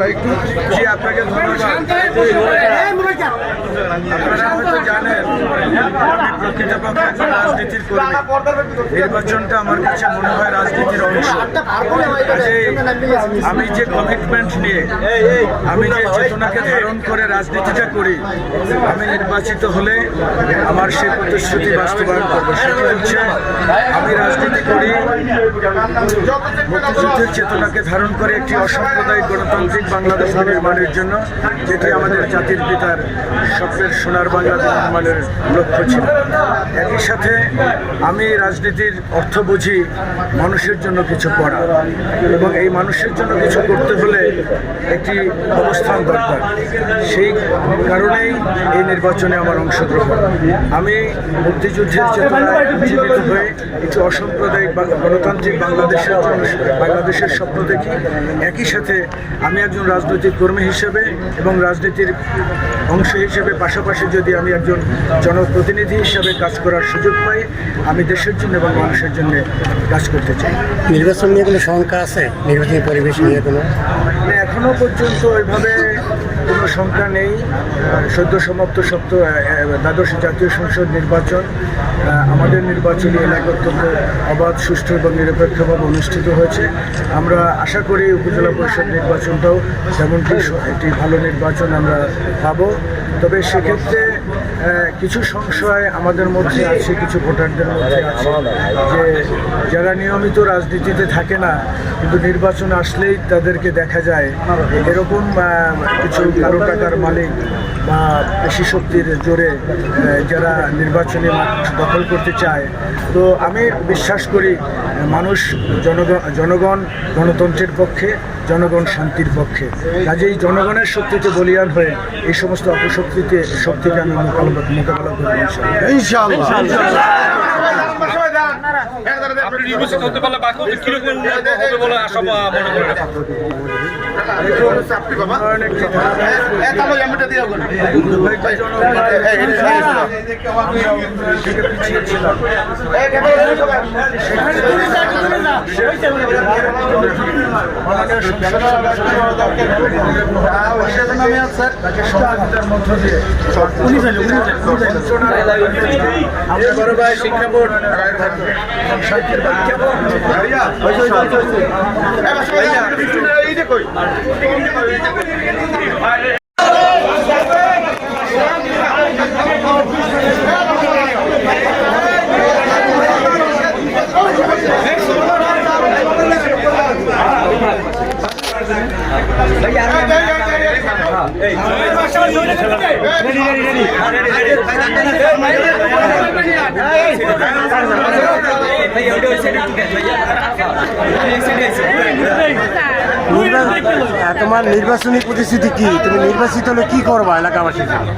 ভাই একটু জি আপনাকে ধন্যবাদ। আপনারা হয়তো জানেন আমি রাজনীতির কর্মী। নির্বাচনটা আমার কাছে মনে হয় রাজনীতির অংশ। আমি যে কমিটমেন্ট নিয়ে আমি যে চেতনাকে ধারণ করে রাজনীতিটা করি আমি নির্বাচিত হলে আমার সেই প্রতিশ্রুতি বাস্তবায়ন করব। সেটি হচ্ছে আমি রাজনীতি করি মুক্তিযুদ্ধের চেতনাকে ধারণ করে একটি অসাম্প্রদায়িক গণতান্ত্রিক বাংলাদেশ নির্মাণের জন্য, যেটি আমাদের জাতির পিতার স্বপ্নের সোনার বাংলা নির্মাণের লক্ষ্য ছিল। একই সাথে আমি রাজনীতির অর্থ বুঝি মানুষের জন্য কিছু করা এবং এই মানুষের জন্য কিছু করতে হলে একটি অবস্থান দরকার। সেই কারণেই এই নির্বাচনে আমার অংশগ্রহণ। আমি মুক্তিযুদ্ধের চেতনায় হয়ে একটি অসাম্প্রদায়িক বা- গণতান্ত্রিক বাংলাদেশের জন্য বাংলাদেশের স্বপ্ন দেখি। একই সাথে আমি একজন রাজনৈতিক কর্মী হিসেবে এবং রাজনীতির অংশ হিসেবে পাশাপাশি যদি আমি একজন জনপ্রতিনিধি হিসেবে কাজ করার সুযোগ পাই আমি দেশের জন্য এবং মানুষের জন্য কাজ করতে চাই। নির্বাচন নিয়ে কোনো শঙ্কা আছে? নির্বাচনী পরিবেশ নিয়ে কোনো? মানে এখনও পর্যন্ত ওইভাবে কোনো শঙ্কা নেই সদ্য সমাপ্ত সপ্ত দ্বাদশ জাতীয় সংসদ নির্বাচন আমাদের নির্বাচনী এলাকা অত্যন্ত অবাধ, সুষ্ঠু এবং নিরপেক্ষভাবে অনুষ্ঠিত হয়েছে। আমরা আশা করি উপজেলা পরিষদ নির্বাচনটাও তেমনটি একটি ভালো নির্বাচন আমরা পাবো। তবে সেক্ষেত্রে কিছু সংশয় আমাদের মধ্যে আছে, কিছু ভোটারদের মধ্যে আছে, যে যারা নিয়মিত রাজনীতিতে থাকে না, কিন্তু নির্বাচন আসলেই তাদেরকে দেখা যায়, এরকম কিছু কালো টাকার মালিক বা পেশি শক্তির জোরে যারা নির্বাচনে দখল করতে চায়। তো আমি বিশ্বাস করি, মানুষ জনগণ জনগণ, গণতন্ত্রের পক্ষে জনগণ শান্তির পক্ষে। কাজেই জনগণের শক্তিতে বলিয়ান হয়ে এই সমস্ত অপশক্তিতে শক্তিকে আমি মোকাবিলা মোকাবেলা করব ইনশাআল্লাহ। আপনি নির্বাচিত হতে পারলে বাকি কীরকম হবে বলে আশা মনে করেন শিক্ষা বোর্ড শান্তির নির্বাচন তোমার নির্বাচনী প্রতিশ্রুতি কি? তুমি নির্বাচিত হলে কি করবা এলাকাবাসীর জন্য?